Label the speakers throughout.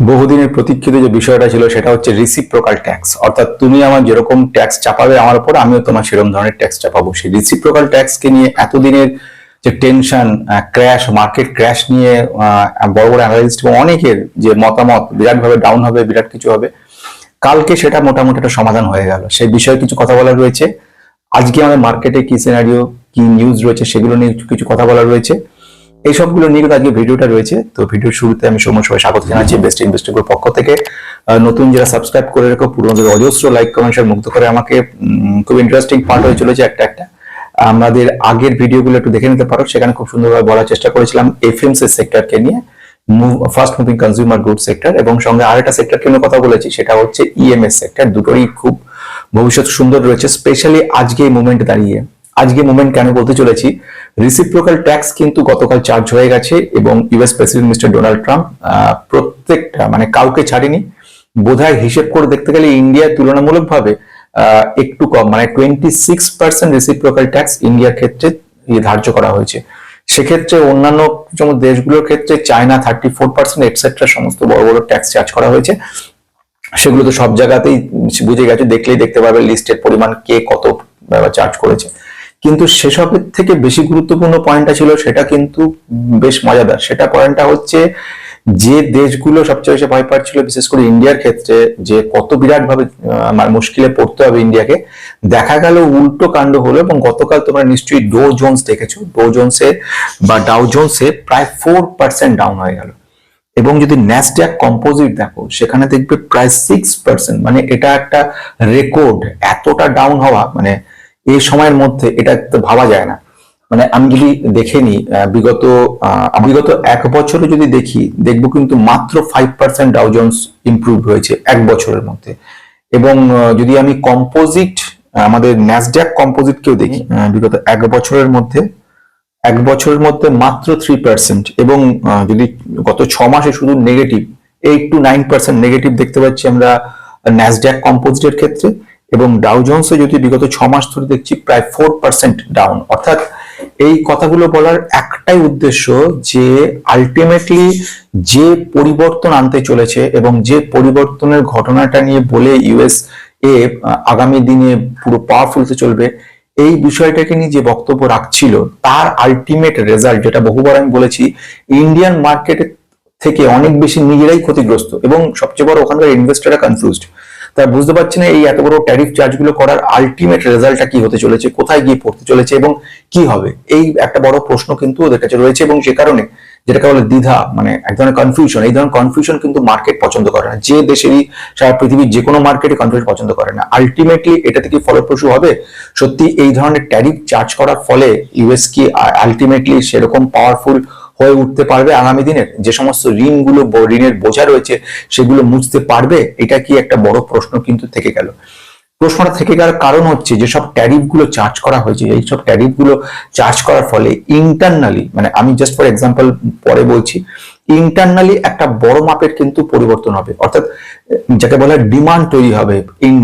Speaker 1: বহুদিনের প্রতীক্ষিত যে বিষয়টা ছিল সেটা হচ্ছে রিসিপ্রোকাল ট্যাক্স অর্থাৎ তুমি আমার যেরকম ট্যাক্স চাপাবে আমার উপর, আমিও তোমার সেরকম ধরনের ট্যাক্স চাপাবো। সেই রিসিপ্রোকাল ট্যাক্সকে নিয়ে এতদিনের যে টেনশন ক্র্যাশ মার্কেট ক্র্যাশ নিয়ে বড় বড় অ্যানালিস্ট এবং অনেকের যে মতামত, বিরাটভাবে ডাউন হবে, বিরাট কিছু হবে, কালকে সেটা মোটামুটি একটা সমাধান হয়ে গেল। সেই বিষয়ে কিছু কথা বলা রয়েছে। আজকে আমাদের মার্কেটে কি সিনারিও কি নিউজ রয়েছে সেগুলো নিয়ে কিছু কথা বলা রয়েছে। এই সবগুলো নিয়ে আজকে ভিডিওটা রয়েছে। তো ভিডিওর শুরুতে আমি সময় সবাই স্বাগত জানাচ্ছি বেস্ট ইনভেস্টর গ্রুপ পক্ষ থেকে। নতুন যারা সাবস্ক্রাইব করে রেখো পুরোনোদের অজস্র লাইক কমেন্ট মুক্ত করে আমাকে খুব ইন্টারেস্টিং পার্ট হয়ে চলেছে একটা একটা। আমাদের আগের ভিডিওগুলো একটু দেখে নিতে পারো। সেখানে খুব সুন্দরভাবে বলার চেষ্টা করেছিলাম এফএমসি সেক্টরকে নিয়ে fast moving consumer good sector এবং সঙ্গে আরেকটা সেক্টরকে নিয়ে কথা বলেছি, সেটা হচ্ছে ইএমএস সেক্টর দুটোরই খুব ভবিষ্যৎ সুন্দর রয়েছে স্পেশালি আজকে এই মুভমেন্ট দাঁড়িয়ে। আজকে মুভমেন্ট কেন বলতে চলেছি? রিসিপ্রোকাল ট্যাক্স কিন্তু গতকাল চার্জ হয়ে গেছে এবং US president mister Donald Trump প্রত্যেকটা মানে কাউকে ছাড়েনি। বোধহয় হিসেব করে দেখতে গেলে ইন্ডিয়ার তুলনামূলকভাবে একটু কম মানে twenty six percent reciprocal tax ইন্ডিয়ার ক্ষেত্রে ইয়ে ধার্য করা হয়েছে। সেক্ষেত্রে অন্যান্য যেমন দেশগুলোর ক্ষেত্রে China thirty four percent etcetera সমস্ত বড় বড় ট্যাক্স চার্জ করা হয়েছে। সেগুলো তো সব জায়গাতেই বুঝে গেছে, দেখলেই দেখতে পাবে লিস্টের পরিমাণ কে কত চার্জ করেছে। কিন্তু সেসবের থেকে বেশি গুরুত্বপূর্ণ পয়েন্টটা ছিল সেটা কিন্তু বেশ মজাদার। সেটা পয়েন্টটা হচ্ছে যে দেশগুলো সবচেয়ে বেশি ভয় পাচ্ছিল, বিশেষ করে ইন্ডিয়ার ক্ষেত্রে, যে কত বিরাট ভাবে আমার মুশকিলে পড়তে হবে ইন্ডিয়াকে, দেখা গেল উল্টো কাণ্ড হলো এবং গতকাল তোমরা নিশ্চয়ই ডো জোন্স দেখেছ। ডো জোন্সে বা ডাউ জোন্সে প্রায় ফোর পার্সেন্ট ডাউন হয়ে গেল। এবং যদি ন্যাসড্যাক কম্পোজিট দেখো, সেখানে দেখবে প্রায় সিক্স পার্সেন্ট মানে এটা একটা রেকর্ড এতটা ডাউন হওয়া মানে এই সময়ের মধ্যে এটা তো ভাবা যায় না। মানে আমি যদি দেখে নিই বিগত বিগত এক বছরে যদি দেখি দেখব কিন্তু মাত্র ফাইভ পার্সেন্ট ডাউজন্স ইমপ্রুভ হয়েছে এক বছরের মধ্যে। এবং যদি আমি কম্পোজিট আমাদের ন্যাসড্যাক কম্পোজিটকেও দেখি আহ, বিগত এক বছরের মধ্যে এক বছরের মধ্যে মাত্র থ্রি পার্সেন্ট এবং যদি গত ছ মাসে শুধু negative eight to nine percent negative দেখতে পাচ্ছি আমরা ন্যাসড্যাক কম্পোজিটের ক্ষেত্রে। এবং ডাউ জোন্সে যদি বিগত ছ মাস ধরে দেখছি প্রায় ফোর পার্সেন্ট ডাউন অর্থাৎ এই কথাগুলো বলার একটাই উদ্দেশ্য যে আলটিমেটলি যে পরিবর্তন আনতে চলেছে এবং যে পরিবর্তনের ঘটনাটা নিয়ে বলে ইউএস এ আগামী দিনে পুরো পাওয়ারফুল হতে চলবে, এই বিষয়টাকে নিয়ে যে বক্তব্য রাখছিল, তার আলটিমেট রেজাল্ট যেটা বহুবার আমি বলেছি ইন্ডিয়ান মার্কেট থেকে অনেক বেশি নিজেরাই ক্ষতিগ্রস্ত এবং সবচেয়ে বড় ওখানকার ইনভেস্টররা কনফিউজড তারা বুঝতে পারছে না এই এত বড় ট্যারিফ চার্জগুলো করার আলটিমেট রেজাল্টটা কি হতে চলেছে, কোথায় গিয়ে পড়তে চলেছে এবং কি হবে? এই একটা বড় প্রশ্ন কিন্তু ওদের কাছে রয়েছে এবং সে কারণে যেটাকে বলে দ্বিধা মানে এক ধরনের কনফিউশন এই ধরনের কনফিউশন কিন্তু মার্কেট পছন্দ করে না। যে দেশেরই, সারা পৃথিবীর যে কোনো মার্কেটে কনফিউশন পছন্দ করে না। আলটিমেটলি এটা থেকে ফলপ্রসূ হবে। সত্যি এই ধরনের ট্যারিফ চার্জ করার ফলে ইউএস কি আলটিমেটলি সেরকম পাওয়ারফুল হয়ে উঠতে পারবে আগামী দিনের? যে সমস্ত ঋণগুলো ঋণের বোঝা রয়েছে, সেগুলো মুছতে পারবে? এটা কি একটা বড় প্রশ্ন কিন্তু থেকে গেল। প্রশ্নটা থেকে গেল কারণ হচ্ছে যেসব ট্যারিফগুলো চার্জ করা হয়েছে। এইসব ট্যারিফগুলো চার্জ করার ফলে ইন্টারনালি মানে আমি জাস্ট ফর এক্সাম্পল পরে বলছি ইন্টারনালি একটা বড় মাপের কিন্তু পরিবর্তন হবে। অর্থাৎ যাকে বলা ডিমান্ড তৈরি হবে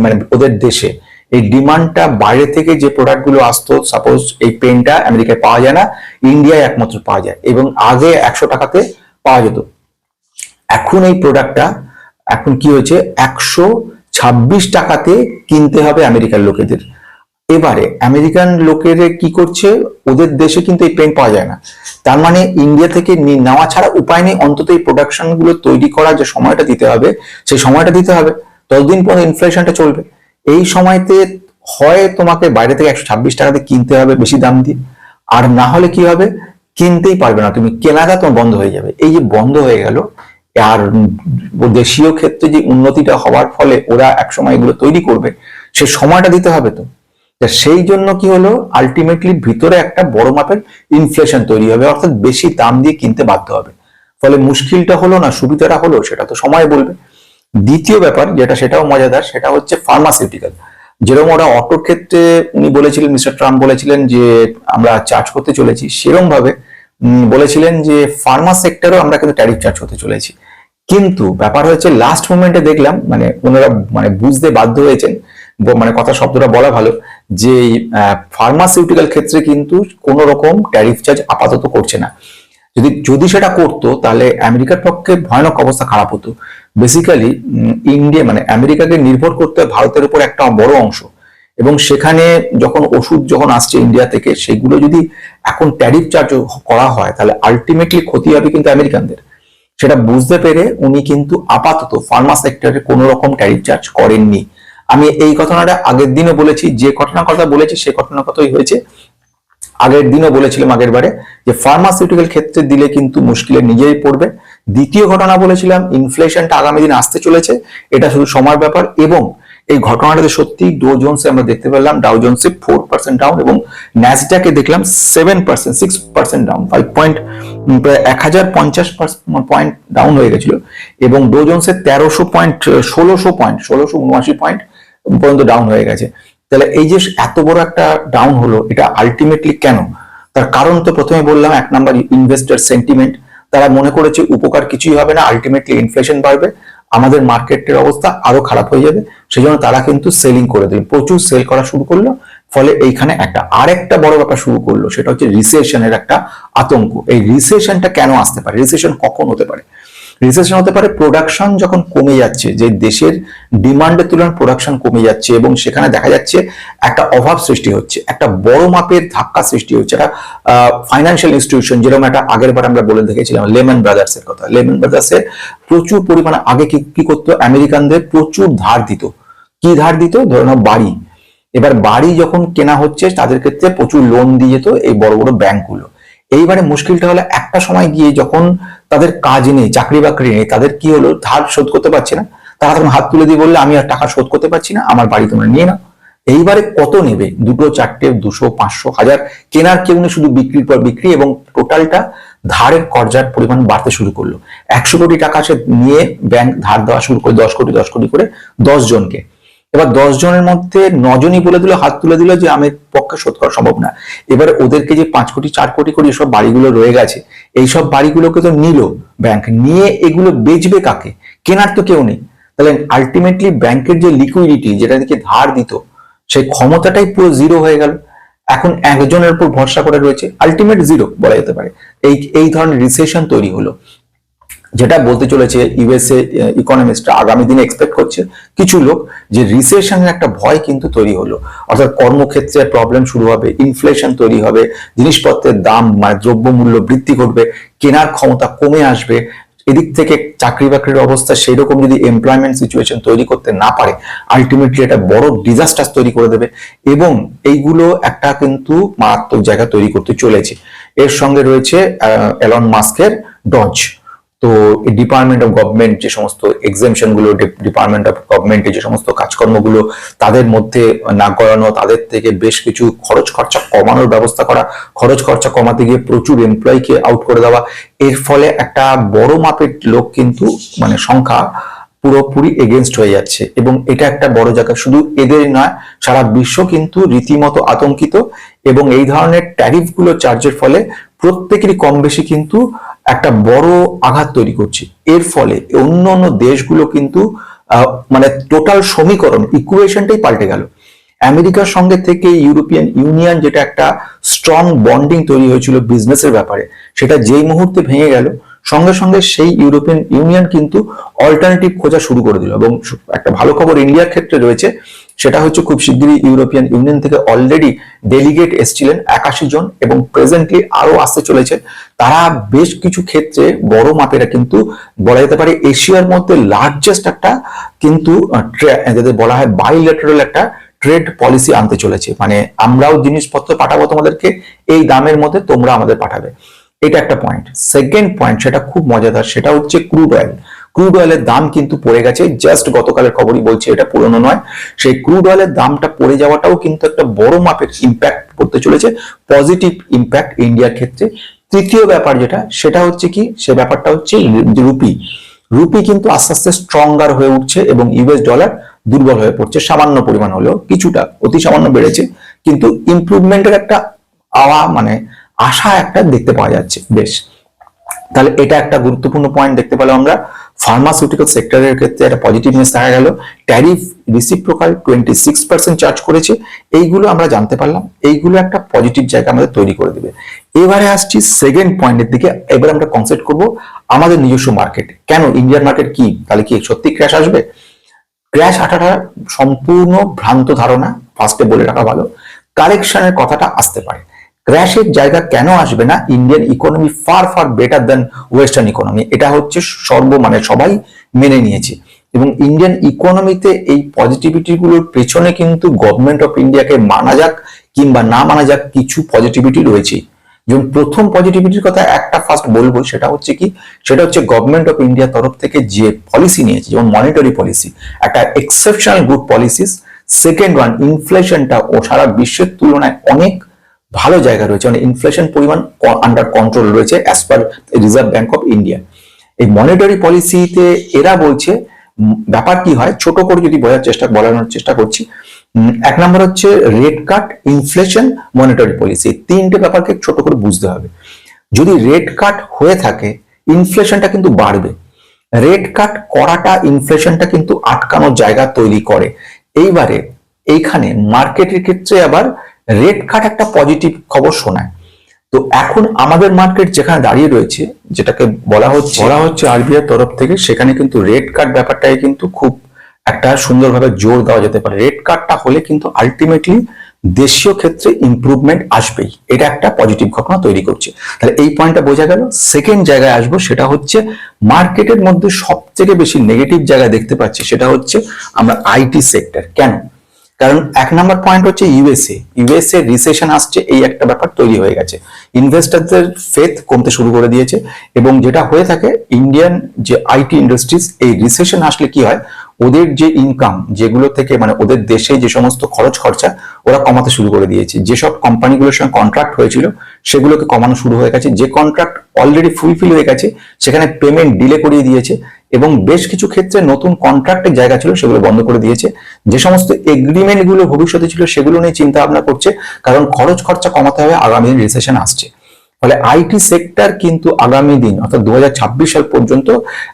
Speaker 1: মানে ওদের দেশে। এই ডিমান্ডটা বাইরে থেকে যে প্রোডাক্টগুলো আসতো সাপোজ এই পেনটা আমেরিকায় পাওয়া যায় না, ইন্ডিয়ায় একমাত্র পাওয়া যায় এবং আগে একশো টাকাতে পাওয়া যেত। এখন এই প্রোডাক্টটা এখন কি হয়েছে? একশো ছাব্বিশ টাকাতে কিনতে হবে আমেরিকার লোকেদের। এবারে আমেরিকান লোকের কি করছে? ওদের দেশে কিন্তু এই পেন পাওয়া যায় না। তার মানে ইন্ডিয়া থেকে নেওয়া ছাড়া উপায় নেই, অন্তত এই প্রোডাকশনগুলো তৈরি করার যে সময়টা দিতে হবে, সেই সময়টা দিতে হবে। ততদিন পর ইনফ্লেশনটা চলবে। এই সময়তে হয় তোমাকে বাইরে থেকে একশো ছাব্বিশ টাকাতে কিনতে হবে বেশি দাম দিয়ে। আর না হলে কি হবে? কিনতেই পারবে না। তুমি কেনাটা তোমার বন্ধ হয়ে যাবে। এই যে বন্ধ হয়ে গেল, আর দেশীয় ক্ষেত্রে যে উন্নতিটা হওয়ার ফলে ওরা একসময় এগুলো তৈরি করবে, সে সময়টা দিতে হবে তো। সেই জন্য কি হলো? আলটিমেটলি ভিতরে একটা বড় মাপের ইনফ্লেশন তৈরি হবে, অর্থাৎ বেশি দাম দিয়ে কিনতে বাধ্য হবে। ফলে মুশকিলটা হলো না, সুবিধাটা হলো, সেটা তো সময় বলবে। দ্বিতীয় ব্যাপার যেটা, সেটাও মজাদার, সেটা হচ্ছে ফার্মাসিউটিক্যাল যেরকম ওরা অটোর ক্ষেত্রে উনি বলেছিলেন মিস্টার ট্রাম্প বলেছিলেন যে আমরা চার্জ করতে চলেছি সেরকম ভাবে বলেছিলেন যে ফার্মা সেক্টরেও আমরা কিন্তু ট্যারিফ চার্জ করতে চলেছি। কিন্তু ব্যাপার হচ্ছে লাস্ট মোমেন্টে দেখলাম মানে ওনারা মানে বুঝতে বাধ্য হয়েছেন মানে কথা শব্দটা বলা ভালো, যে ফার্মাসিউটিক্যাল ক্ষেত্রে কিন্তু কোনো রকম ট্যারিফ চার্জ আপাতত করছে না। যদি যদি সেটা করতো, তাহলে আমেরিকার পক্ষে ভয়ানক অবস্থা খারাপ হতো। বেসিক্যালি ইন্ডিয়া মানে আমেরিকাকে নির্ভর করতে ভারতের উপর একটা বড় অংশ। এবং সেখানে যখন ওষুধ যখন আসছে ইন্ডিয়া থেকে, সেগুলো যদি এখন ট্যারিফ চার্জ করা হয়, তাহলে আলটিমেটলি ক্ষতি হবে কিন্তু আমেরিকানদের। সেটা বুঝতে পেরে উনি কিন্তু আপাতত ফার্মা সেক্টরে কোনো রকম ট্যারিফ চার্জ করেননি। আমি এই ঘটনাটা আগের দিনও বলেছি, যে ঘটনার কথা বলেছি, সে ঘটনার কথাই হয়েছে। আগের দিনও বলেছিলাম আগের বারে যে ফার্মাসিউটিক্যাল ক্ষেত্রে দিলে কিন্তু মুশকিলে নিজেই পড়বে। দ্বিতীয় ঘটনা বলেছিলাম ইনফ্লেশনটা আগামী দিন আসতে চলেছে, এটা শুধু সময়ের ব্যাপার এবং এই ঘটনাটাতে সত্যি ডো জোনসে আমরা দেখতে পেলাম ডাউ জোনসে ফোর পার্সেন্ট ডাউন এবং ন্যাসডাকে দেখলাম seven percent six percent down five point এক হাজার পঞ্চাশ পয়েন্ট ডাউন হয়ে গেছিল এবং ডো জোনসে তেরোশো পয়েন্ট ষোলোশো পয়েন্ট ষোলোশো উনআশি পয়েন্ট পর্যন্ত ডাউন হয়ে গেছে। তাহলে এই যে এত বড় একটা ডাউন হলো, এটা আলটিমেটলি কেন? তার কারণ তো প্রথমে বললাম, এক নাম্বার ইনভেস্টার সেন্টিমেন্ট তারা মনে করেছে উপকার কিছুই হবে না আলটিমেটলি ইনফ্লেশন বাড়বে, আমাদের মার্কেটের অবস্থা আরও খারাপ হয়ে যাবে সেই জন্য তারা কিন্তু সেলিং করে দিল। প্রচুর সেল করা শুরু করল, ফলে এইখানে একটা আর একটা বড় ব্যাপার শুরু করল, সেটা হচ্ছে রিসেশনের একটা আতঙ্ক। এই রিসেশনটা কেন আসতে পারে? রিসেশন কখন হতে পারে? রিসেশন হতে পারে প্রোডাকশন যখন কমে যাচ্ছে, যে দেশের ডিমান্ডের তুলনায় প্রোডাকশন কমে যাচ্ছে এবং সেখানে দেখা যাচ্ছে একটা অভাব সৃষ্টি হচ্ছে, একটা বড় মাপের ধাক্কা সৃষ্টি হচ্ছে। একটা ফাইন্যান্সিয়াল ইনস্টিটিউশন যেরকম একটা আগের বার আমরা বলে দেখেছিলাম লেমন ব্রাদার্স এর কথা। লেমন ব্রাদার্স প্রচুর পরিমাণে আগে কি কি করতো? আমেরিকানদের প্রচুর ধার দিত। কি ধার দিত? ধরে নাও বাড়ি। এবার বাড়ি যখন কেনা হচ্ছে, তাদের ক্ষেত্রে প্রচুর লোন দিয়ে যেত এই বড় বড় ব্যাংকগুলো এইবারে মুশকিলটা হলো একটা সময় গিয়ে যখন তাদের কাজ নেই, চাকরি বাকরি নেই, তাদের কি হলো? ধার শোধ করতে পারছে না। তারা তখন হাত তুলে দিয়ে বললে, আমি আর টাকা শোধ করতে পারছি না, আমার বাড়ি তোমরা নিয়ে নাও। এইবারে কত নেবে? দুটো, চারটে, দুশো, পাঁচশো, হাজার। কেনার কেউ নেই, শুধু বিক্রির পর বিক্রি এবং টোটালটা ধারের কর্জার পরিমাণ বাড়তে শুরু করল। একশো কোটি টাকা সে নিয়ে ব্যাংক ধার দেওয়া শুরু করে, দশ কোটি দশ কোটি করে দশ জনকে। এবার দশ জনের মধ্যে নজনই বলে দিল, হাত তুলে দিল যে আমি পক্ষে শোধ করা সম্ভব না। এবার ওদেরকে যে পাঁচ কোটি, চার কোটি করে এসব বাড়িগুলো রয়ে গেছে, এইসব বাড়িগুলোকে তো নিল ব্যাংক নিয়ে এগুলো বেচবে কাকে? কেনার তো কেউ নেই। তাহলে আলটিমেটলি ব্যাংকের যে লিকুইডিটি যেটা থেকে ধার দিত সেই ক্ষমতাটাই পুরো জিরো হয়ে গেল। এখন একজনের উপর ভরসা করে রয়েছে আলটিমেট জিরো বলা যেতে পারে। এই এই ধরনের রিসেশন তৈরি হলো। যেটা বলতে চলেছে ইউএসএ ইকোনমিস্টরা আগামী দিনে এক্সপেক্ট করছে। কিছু লোক যে রিসেশনের একটা ভয় কিন্তু তৈরি হলো। অর্থাৎ কর্মক্ষেত্রে প্রবলেম শুরু হবে ইনফ্লেশন তৈরি হবে, জিনিসপত্রের দাম মানে দ্রব্যমূল্য বৃদ্ধি ঘটবে, কেনার ক্ষমতা কমে আসবে, এদিক থেকে চাকরি বাকরির অবস্থা সেই রকম যদি এমপ্লয়মেন্ট সিচুয়েশন তৈরি করতে না পারে আলটিমেটলি একটা বড় ডিজাস্টার তৈরি করে দেবে এবং এইগুলো একটা কিন্তু মারাত্মক জায়গা তৈরি করতে চলেছে। এর সঙ্গে রয়েছে এলন মাস্কের ডজ তো ডিপার্টমেন্ট অফ গভর্নমেন্ট যে সমস্ত এক্সামশনগুলো ডিপার্টমেন্ট অফ গভর্নমেন্টের যে সমস্ত কাজকর্মগুলো তাদের মধ্যে না করানো, তাদের থেকে বেশ কিছু খরচ খরচা কমানোর ব্যবস্থা করা, খরচ খরচা কমাতে গিয়ে প্রচুর এমপ্লয়কে আউট করে দেওয়া। এর ফলে একটা বড় মাপের লোক কিন্তু মানে সংখ্যা পুরোপুরি এগেনস্ট হয়ে যাচ্ছে এবং এটা একটা বড় জায়গা। শুধু এদের নয়, সারা বিশ্ব কিন্তু রীতিমতো আতঙ্কিত এবং এই ধরনের ট্যারিফগুলো চার্জের ফলে প্রত্যেকেরই কম বেশি কিন্তু একটা বড় আঘাত তৈরি করছে। এর ফলে অন্য অন্য দেশগুলো কিন্তু মানে টোটাল সমীকরণ ইকুয়েশনটাই পাল্টে গেল। আমেরিকার সঙ্গে থেকে ইউরোপিয়ান ইউনিয়ন যেটা একটা স্ট্রং বন্ডিং তৈরি হয়েছিল বিজনেসের ব্যাপারে, সেটা যেই মুহূর্তে ভেঙে গেল, সঙ্গে সঙ্গে সেই ইউরোপিয়ান ইউনিয়ন কিন্তু অল্টারনেটিভ খোঁজা শুরু করে দিল। এবং একটা ভালো খবর ইন্ডিয়ার ক্ষেত্রে রয়েছে সেটা হচ্ছে খুব শিগগিরই ইউরোপিয়ান ইউনিয়ন থেকে অলরেডি ডেলিগেট এসছিলেন একাশি জন এবং প্রেজেন্টলি আরও আসতে চলেছে তারা বেশ কিছু ক্ষেত্রে বড় মাপেরা কিন্তু বলা যেতে পারে এশিয়ার মধ্যে লার্জেস্ট একটা কিন্তু যাদের বলা হয় বাইলেটারাল একটা ট্রেড পলিসি আনতে চলেছে। মানে আমরাও জিনিসপত্র পাঠাবো তোমাদেরকে, এই দামের মধ্যে তোমরা আমাদের পাঠাবে। এটা একটা পয়েন্ট সেকেন্ড পয়েন্ট সেটা খুব মজাদার, সেটা হচ্ছে ক্রুড অয়েল ক্রুড অয়েলের দাম কিন্তু পড়ে গেছে। জাস্ট গতকালের খবরই বলছে এটা পুরনো নয়। সেই ক্রুড অয়েলের দামটা পড়ে যাওয়াটাও কিন্তু একটা বড় মাপের ইম্প্যাক্ট করতে চলেছে। পজিটিভ ইম্প্যাক্ট ইন্ডিয়ার ক্ষেত্রে। তৃতীয় ব্যাপার যেটা, সেটা হচ্ছে কি, সে ব্যাপারটা হচ্ছে রুপি রুপি কিন্তু আস্তে আস্তে স্ট্রঙ্গার হয়ে উঠছে এবং ইউএস ডলার দুর্বল হয়ে পড়ছে, সামান্য পরিমাণ হলেও কিছুটা, অতি সামান্য বেড়েছে। কিন্তু ইমপ্রুভমেন্টের একটা আওয়া মানে আশা একটা দেখতে পাওয়া যাচ্ছে, বেশ। তাহলে এটা একটা গুরুত্বপূর্ণ পয়েন্ট দেখতে পেলাম আমরা। ফার্মাসিউটিক্যাল সেক্টরের ক্ষেত্রে একটা পজিটিভনেস দেখা গেল। Tariff reciprocal twenty six percent charge করেছে। এইগুলো আমরা জানতে পারলাম। এইগুলো একটা পজিটিভ জায়গা আমাদের তৈরি করে দেবে। এবারে আসছি সেকেন্ড পয়েন্টের দিকে। এবার আমরা কনসেপ্ট করব আমাদের নিজস্ব মার্কেট কেন? ইন্ডিয়ান মার্কেট কি? তাহলে কি সত্যি ক্র্যাশ আসবে? ক্র্যাশ আসাটা সম্পূর্ণ ভ্রান্ত ধারণা। ফার্স্টে বলে রাখা ভালো। কারেকশনের কথাটা আসতে পারে। ক্র্যাশের জায়গা কেন আসবে না? Indian economy far far better than western economy এটা হচ্ছে সর্ব মানে সবাই মেনে নিয়েছে। এবং ইন্ডিয়ান ইকোনমিতে এই পজিটিভিটি গুলোর পেছনে কিন্তু গভর্নমেন্ট অফ ইন্ডিয়াকে মানা যাক কিংবা না মানা যাক, কিছু পজিটিভিটি রয়েছে। যেমন প্রথম পজিটিভিটির কথা একটা ফার্স্ট বলব, সেটা হচ্ছে কি? সেটা হচ্ছে গভর্নমেন্ট অফ ইন্ডিয়া তরফ থেকে যে পলিসি নিয়েছে, যেমন মনিটারি পলিসি একটা exceptional good policies second one ইনফ্লেশনটা ও সারা বিশ্বের তুলনায় অনেক ভালো জায়গা রয়েছে। মানে ইনফ্লেশন পরিমাণ আন্ডার কন্ট্রোল রয়েছে as per Reserve Bank of India এই মনিটারি পলিসিতে এরা বলছে ব্যাপার কি হয়? ছোট করে যদি বোঝার চেষ্টা বলানোর চেষ্টা করছি। এক নম্বর হচ্ছে rate cut inflation monetary policy তিনটে ব্যাপারকে ছোট করে বুঝতে হবে। যদি রেট কাট হয়ে থাকে ইনফ্লেশনটা কিন্তু বাড়বে। রেট কাট করাটা ইনফ্লেশনটা কিন্তু আটকানোর জায়গা তৈরি করে। এইবারে এইখানে মার্কেটের ক্ষেত্রে আবার রেট কাট একটা পজিটিভ খবর শোনায়। তো এখন আমাদের মার্কেট যেখানে দাঁড়িয়ে রয়েছে, যেটাকে বলা হচ্ছে বলা হচ্ছে আরবিআই তরফ থেকে, সেখানে কিন্তু রেট কাট ব্যাপারটাই কিন্তু খুব একটা সুন্দরভাবে জোর দেওয়া যেতে পারে। রেট কাটটা হলে কিন্তু আলটিমেটলি দেশীয় ক্ষেত্রে ইমপ্রুভমেন্ট আসবেই। এটা একটা পজিটিভ ঘটনা তৈরি করছে। তাহলে এই পয়েন্টটা বোঝা গেল। সেকেন্ড জায়গায় আসব, সেটা হচ্ছে মার্কেটের মধ্যে সব থেকে বেশি নেগেটিভ জায়গা দেখতে পাচ্ছি, সেটা হচ্ছে আমরা আইটি সেক্টর কেন? কারণ এক নম্বর পয়েন্ট হচ্ছে ইউএসএ ইউএসএ রিসেশন আসছে, এই একটা ব্যাপার তৈরি হয়ে গেছে। ইনভেস্টারদের ফেথ কমতে শুরু করে দিয়েছে এবং যেটা হয়ে থাকে ইন্ডিয়ান যে আইটি ইন্ডাস্ট্রিজ এই রিসেশন আসলে কি হয়? ওদের যে ইনকাম যেগুলো থেকে মানে ওদের দেশে যে সমস্ত খরচ খরচা, ওরা কমাতে শুরু করে দিয়েছে। যেসব কোম্পানিগুলোর সঙ্গে কন্ট্রাক্ট হয়েছিল, সেগুলোকে কমানো শুরু হয়ে গেছে। যে কন্ট্রাক্ট অলরেডি ফুলফিল হয়ে গেছে, সেখানে পেমেন্ট ডিলে করিয়ে দিয়েছে। এবং বেশ কিছু ক্ষেত্রে নতুন কন্ট্রাক্টের জায়গা ছিল, সেগুলো বন্ধ করে দিয়েছে। যে সমস্ত এগ্রিমেন্টগুলো ভবিষ্যতে ছিল, সেগুলো নিয়ে চিন্তা ভাবনা করছে, কারণ খরচ খরচা কমাতে হবে, আগামী দিন রিসেশন আসছে। ফলে আইটি সেক্টর কিন্তু আগামী দিন, অর্থাৎ দু হাজার ছাব্বিশ সাল পর্যন্ত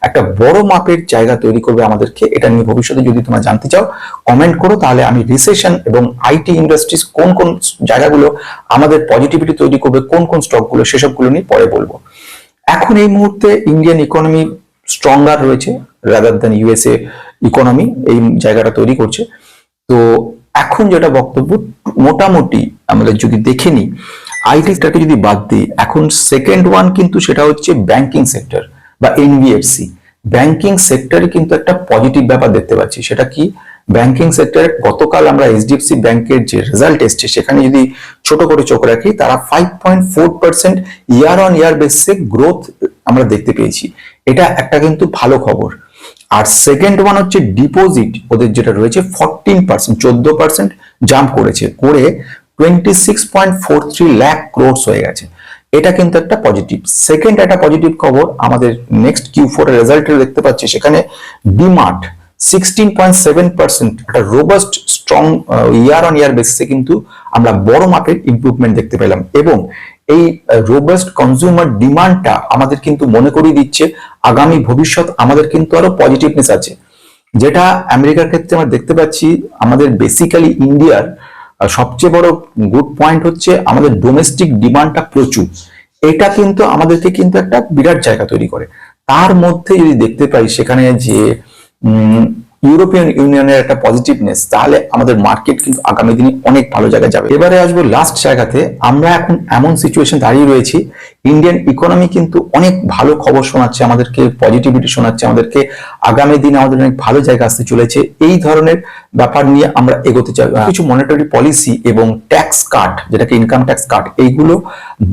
Speaker 1: একটা বড় মাপের জায়গা তৈরি করবে আমাদেরকে, এটা নিয়ে ভবিষ্যতে যদি তোমরা জানতে চাও কমেন্ট করো, তাহলে আমি রিসেশন এবং আইটি ইন্ডাস্ট্রিজ কোন কোন জায়গাগুলো আমাদের পজিটিভিটি তৈরি করবে, কোন কোন স্টকগুলো সেসবগুলো নিয়ে পরে বলব। এখন এই মুহূর্তে ইন্ডিয়ান ইকোনমি স্ট্রঙ্গার রয়েছে রাদার দ্যান ইউএসএ ইকোনমি এই জায়গাটা তৈরি করছে। তো এখন যেটা বক্তব্য, মোটামুটি আমাদের যদি দেখে নিই আইটিটাকে যদি বাদ দিই, এখন সেকেন্ড ওয়ান কিন্তু সেটা হচ্ছে ব্যাংকিং সেক্টর বা এনবিএফসি ব্যাংকিং সেক্টরে কিন্তু একটা পজিটিভ ব্যাপার দেখতে পাচ্ছি, সেটা কি? ব্যাংকিং সেক্টরে গতকাল আমরা এইচডিএফসি ব্যাংকের যে রেজাল্ট এসছে, সেখানে যদি ছোট করে চোখ রাখি, তারা five point four percent year on year বেসিসে গ্রোথ আমরা দেখতে পেয়েছি। এটা একটা কিন্তু ভালো খবর। আর সেকেন্ড ওয়ান হচ্ছে ডিপোজিট ওদের যেটা রয়েছে ফোরটিন পার্সেন্ট চোদ্দ পার্সেন্ট জাম্প করেছে, করে twenty six point four three lakh crores হয়ে গেছে। এটা কিন্তু একটা পজিটিভ সেকেন্ড একটা পজিটিভ খবর, আমাদের নেক্সট কিউ ফোর এর রেজাল্টে দেখতে পাচ্ছি সেখানে DMart sixteen point seven percent একটা robust strong year on year বেসিসে কিন্তু আমরা বড় মাপের ইমপ্রুভমেন্ট দেখতে পেলাম। এবং এই রোবাস্ট কনজিউমার ডিমান্ডটা আমাদের কিন্তু মনে করিয়ে দিচ্ছে। আগামী ভবিষ্যৎ আমাদের কিন্তু আরও পজিটিভনেস আছে। যেটা আমেরিকার ক্ষেত্রে আমরা দেখতে পাচ্ছি, আমাদের বেসিক্যালি ইন্ডিয়ার সবচেয়ে বড় গুড পয়েন্ট হচ্ছে আমাদের ডোমেস্টিক ডিমান্ডটা প্রচুর। এটা কিন্তু আমাদেরকে কিন্তু একটা বিরাট জায়গা তৈরি করে। তার মধ্যে যদি দেখতে পাই সেখানে যে ইউরোপিয়ান ইউনিয়নের একটা পজিটিভনেস তাহলে আমাদের মার্কেট কিন্তু আগামী দিনে অনেক ভালো জায়গায় যাবে। এবারে আসব লাস্ট জায়গাতে, আমরা এখন এমন সিচুয়েশন দাঁড়িয়ে রয়েছি ইন্ডিয়ান ইকোনমি কিন্তু অনেক ভালো খবর শোনাচ্ছে আমাদেরকে পজিটিভিটি শোনাচ্ছে আমাদেরকে আগামী দিনে আমাদের অনেক ভালো জায়গা আসতে চলেছে। এই ধরনের ব্যাপার নিয়ে আমরা এগোতে চাই। কিছু মনিটারি পলিসি এবং ট্যাক্স কাট যেটাকে ইনকাম ট্যাক্স কাট এইগুলো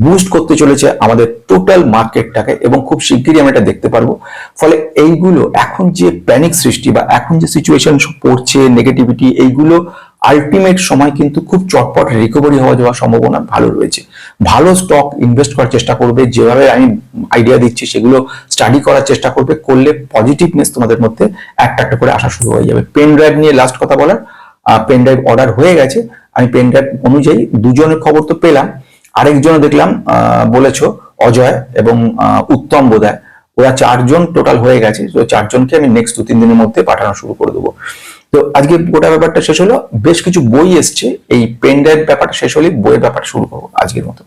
Speaker 1: বুস্ট করতে চলেছে আমাদের টোটাল মার্কেটটাকে এবং খুব শিগগিরই আমরা এটা দেখতে পারব। ফলে এইগুলো এখন যে প্যানিক সৃষ্টি বা এখন যে সিচুয়েশন পড়ছে নেগেটিভিটি এইগুলো আলটিমেট সময় কিন্তু খুব চটপট রিকভারি হওয়া যাওয়ার সম্ভাবনা ভালো রয়েছে। ভালো স্টক ইনভেস্ট করার চেষ্টা করবে, যেভাবে আমি আইডিয়া দিচ্ছি সেগুলো স্টাডি করার চেষ্টা করবে, করলে পজিটিভনেস তোমাদের মধ্যে একটা একটা করে আসা শুরু হয়ে যাবে। পেন ড্রাইভ নিয়ে লাস্ট কথা বলার পেন ড্রাইভ অর্ডার হয়ে গেছে। আমি পেন ড্রাইভ অনুযায়ী দুজনের খবর তো পেলাম। আরেকজন দেখলাম বলেছ, অজয় এবং উত্তম বোধহয়। ওরা চারজন টোটাল হয়ে গেছে। তো চারজনকে আমি নেক্সট দু তিন দিনের মধ্যে পাঠানো শুরু করে দেবো। তো আজকে গোটা ব্যাপারটা শেষ হলো। বেশ কিছু বই এসছে। এই পেন ড্রাইভ ব্যাপারটা শেষ হলে বইয়ের ব্যাপারটা শুরু করব আজকের মতো।